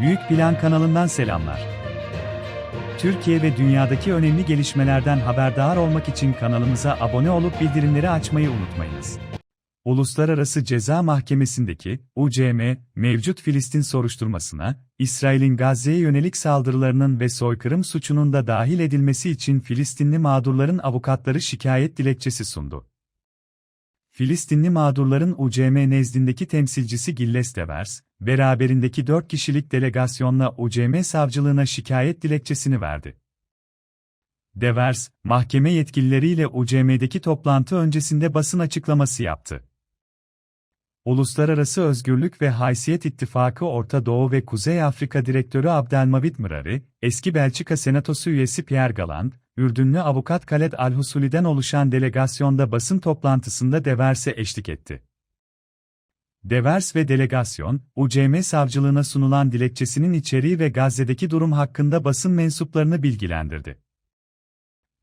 Büyük Plan kanalından selamlar. Türkiye ve dünyadaki önemli gelişmelerden haberdar olmak için kanalımıza abone olup bildirimleri açmayı unutmayınız. Uluslararası Ceza Mahkemesi'ndeki UCM, mevcut Filistin soruşturmasına, İsrail'in Gazze'ye yönelik saldırılarının ve soykırım suçunun da dahil edilmesi için Filistinli mağdurların avukatları şikayet dilekçesi sundu. Filistinli mağdurların UCM nezdindeki temsilcisi Gilles Devers, beraberindeki 4 kişilik delegasyonla UCM savcılığına şikayet dilekçesini verdi. Devers, mahkeme yetkilileriyle UCM'deki toplantı öncesinde basın açıklaması yaptı. Uluslararası Özgürlük ve Haysiyet İttifakı Orta Doğu ve Kuzey Afrika Direktörü Abdelmavid Mırari, eski Belçika Senatosu üyesi Pierre Galland, Ürdünlü avukat Khaled Al-Husuli'den oluşan delegasyonda basın toplantısında Devers'e eşlik etti. Devers ve delegasyon, UCM savcılığına sunulan dilekçesinin içeriği ve Gazze'deki durum hakkında basın mensuplarını bilgilendirdi.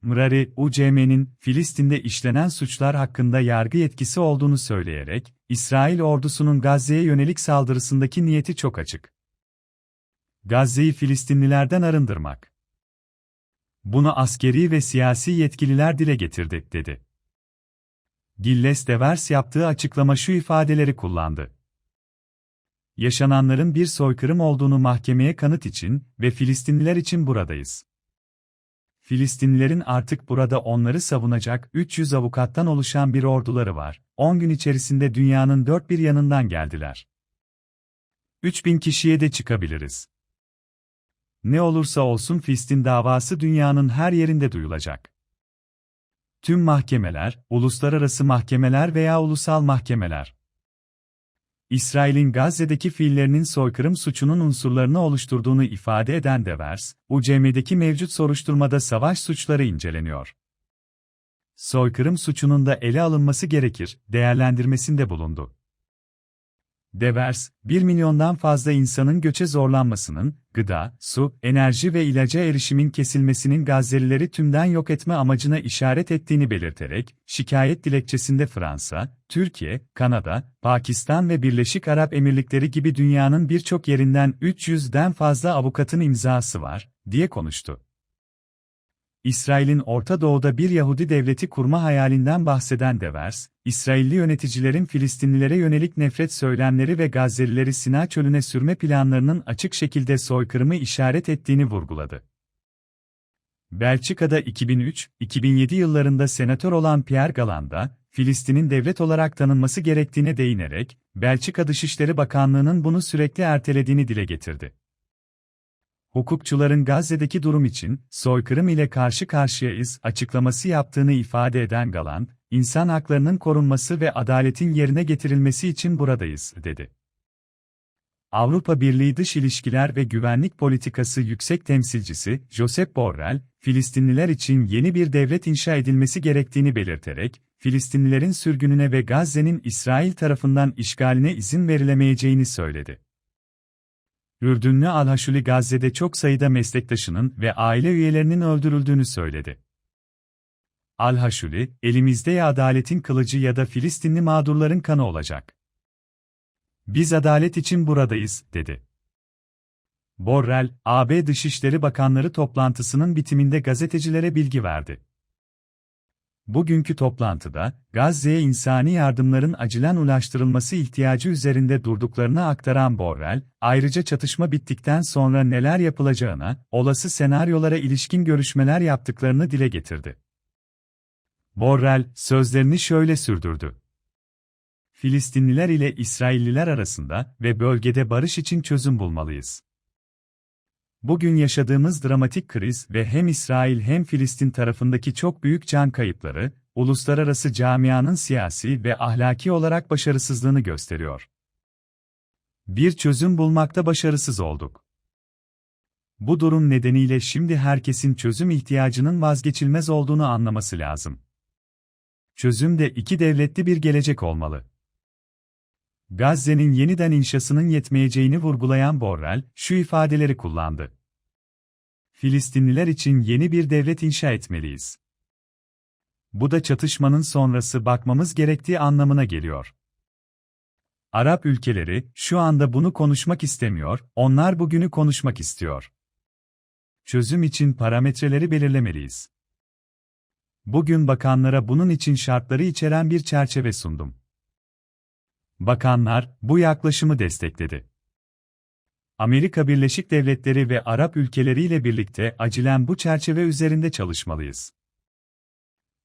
Mrari, UCM'nin Filistin'de işlenen suçlar hakkında yargı yetkisi olduğunu söyleyerek, İsrail ordusunun Gazze'ye yönelik saldırısındaki niyeti çok açık. Gazze'yi Filistinlilerden arındırmak. Bunu askeri ve siyasi yetkililer dile getirdi, dedi. Gilles Devers yaptığı açıklama şu ifadeleri kullandı. Yaşananların bir soykırım olduğunu mahkemeye kanıt için ve Filistinliler için buradayız. Filistinlilerin artık burada onları savunacak 300 avukattan oluşan bir orduları var. 10 gün içerisinde dünyanın dört bir yanından geldiler. 3000 kişiye de çıkabiliriz. Ne olursa olsun Filistin davası dünyanın her yerinde duyulacak. Tüm mahkemeler, uluslararası mahkemeler veya ulusal mahkemeler. İsrail'in Gazze'deki fiillerinin soykırım suçunun unsurlarını oluşturduğunu ifade eden Devers, UCM'deki mevcut soruşturmada savaş suçları inceleniyor. Soykırım suçunun da ele alınması gerekir, değerlendirmesinde bulundu. Devers, 1 milyondan fazla insanın göçe zorlanmasının, gıda, su, enerji ve ilaca erişimin kesilmesinin Gazze'lileri tümden yok etme amacına işaret ettiğini belirterek, şikayet dilekçesinde Fransa, Türkiye, Kanada, Pakistan ve Birleşik Arap Emirlikleri gibi dünyanın birçok yerinden 300'den fazla avukatın imzası var, diye konuştu. İsrail'in Orta Doğu'da bir Yahudi devleti kurma hayalinden bahseden Devers, İsrailli yöneticilerin Filistinlilere yönelik nefret söylemleri ve Gazze'lileri Sina çölüne sürme planlarının açık şekilde soykırımı işaret ettiğini vurguladı. Belçika'da 2003-2007 yıllarında senatör olan Pierre Galland'a, Filistin'in devlet olarak tanınması gerektiğine değinerek, Belçika Dışişleri Bakanlığı'nın bunu sürekli ertelediğini dile getirdi. Hukukçuların Gazze'deki durum için soykırım ile karşı karşıyayız açıklaması yaptığını ifade eden Galan, insan haklarının korunması ve adaletin yerine getirilmesi için buradayız, dedi. Avrupa Birliği Dış İlişkiler ve Güvenlik Politikası Yüksek Temsilcisi Josep Borrell, Filistinliler için yeni bir devlet inşa edilmesi gerektiğini belirterek, Filistinlilerin sürgününe ve Gazze'nin İsrail tarafından işgaline izin verilemeyeceğini söyledi. Ürdünlü Al-Haşuli Gazze'de çok sayıda meslektaşının ve aile üyelerinin öldürüldüğünü söyledi. Al-Haşuli, elimizde ya adaletin kılıcı ya da Filistinli mağdurların kanı olacak. Biz adalet için buradayız, dedi. Borrell, AB Dışişleri Bakanları toplantısının bitiminde gazetecilere bilgi verdi. Bugünkü toplantıda, Gazze'ye insani yardımların acilen ulaştırılması ihtiyacı üzerinde durduklarını aktaran Borrell, ayrıca çatışma bittikten sonra neler yapılacağına, olası senaryolara ilişkin görüşmeler yaptıklarını dile getirdi. Borrell, sözlerini şöyle sürdürdü. Filistinliler ile İsrailliler arasında ve bölgede barış için çözüm bulmalıyız. Bugün yaşadığımız dramatik kriz ve hem İsrail hem Filistin tarafındaki çok büyük can kayıpları, uluslararası camianın siyasi ve ahlaki olarak başarısızlığını gösteriyor. Bir çözüm bulmakta başarısız olduk. Bu durum nedeniyle şimdi herkesin çözüm ihtiyacının vazgeçilmez olduğunu anlaması lazım. Çözüm de iki devletli bir gelecek olmalı. Gazze'nin yeniden inşasının yetmeyeceğini vurgulayan Borrell, şu ifadeleri kullandı. Filistinliler için yeni bir devlet inşa etmeliyiz. Bu da çatışmanın sonrası bakmamız gerektiği anlamına geliyor. Arap ülkeleri şu anda bunu konuşmak istemiyor, onlar bugünü konuşmak istiyor. Çözüm için parametreleri belirlemeliyiz. Bugün bakanlara bunun için şartları içeren bir çerçeve sundum. Bakanlar bu yaklaşımı destekledi. Amerika Birleşik Devletleri ve Arap ülkeleriyle birlikte acilen bu çerçeve üzerinde çalışmalıyız.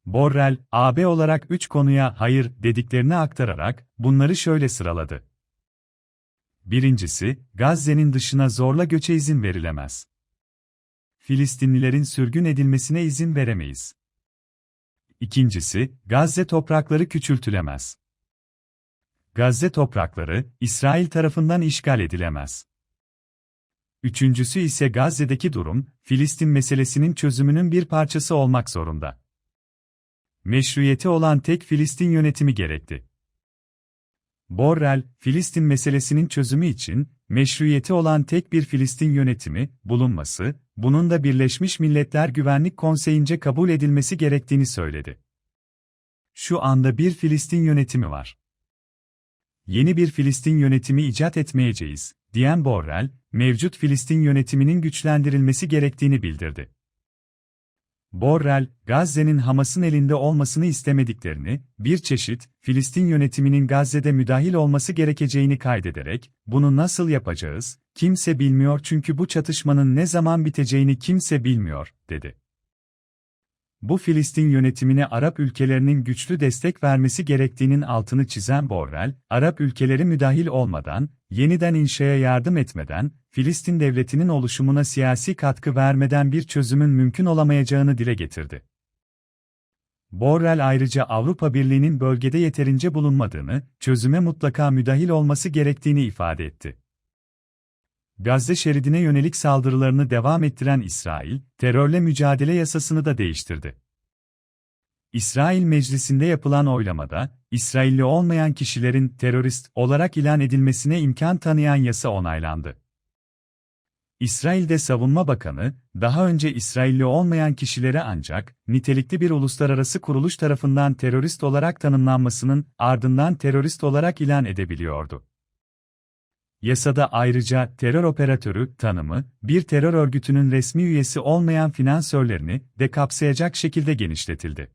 Borrell, AB olarak üç konuya hayır dediklerini aktararak bunları şöyle sıraladı. Birincisi, Gazze'nin dışına zorla göçe izin verilemez. Filistinlilerin sürgün edilmesine izin veremeyiz. İkincisi, Gazze toprakları küçültülemez. Gazze toprakları, İsrail tarafından işgal edilemez. Üçüncüsü ise Gazze'deki durum, Filistin meselesinin çözümünün bir parçası olmak zorunda. Meşruiyeti olan tek Filistin yönetimi gerekti. Borrell, Filistin meselesinin çözümü için, meşruiyeti olan tek bir Filistin yönetimi, bulunması, bunun da Birleşmiş Milletler Güvenlik Konseyi'nce kabul edilmesi gerektiğini söyledi. Şu anda bir Filistin yönetimi var. Yeni bir Filistin yönetimi icat etmeyeceğiz, diyen Borrell, mevcut Filistin yönetiminin güçlendirilmesi gerektiğini bildirdi. Borrell, Gazze'nin Hamas'ın elinde olmasını istemediklerini, bir çeşit, Filistin yönetiminin Gazze'de müdahil olması gerekeceğini kaydederek, bunu nasıl yapacağız, kimse bilmiyor çünkü bu çatışmanın ne zaman biteceğini kimse bilmiyor, dedi. Bu Filistin yönetimine Arap ülkelerinin güçlü destek vermesi gerektiğinin altını çizen Borrell, Arap ülkeleri müdahil olmadan, yeniden inşaya yardım etmeden, Filistin devletinin oluşumuna siyasi katkı vermeden bir çözümün mümkün olamayacağını dile getirdi. Borrell ayrıca Avrupa Birliği'nin bölgede yeterince bulunmadığını, çözüme mutlaka müdahil olması gerektiğini ifade etti. Gazze şeridine yönelik saldırılarını devam ettiren İsrail, terörle mücadele yasasını da değiştirdi. İsrail Meclisi'nde yapılan oylamada, İsrailli olmayan kişilerin terörist olarak ilan edilmesine imkan tanıyan yasa onaylandı. İsrail'de Savunma Bakanı, daha önce İsrailli olmayan kişilere ancak, nitelikli bir uluslararası kuruluş tarafından terörist olarak tanımlanmasının ardından terörist olarak ilan edebiliyordu. Yasada ayrıca terör operatörü tanımı, bir terör örgütünün resmi üyesi olmayan finansörlerini de kapsayacak şekilde genişletildi.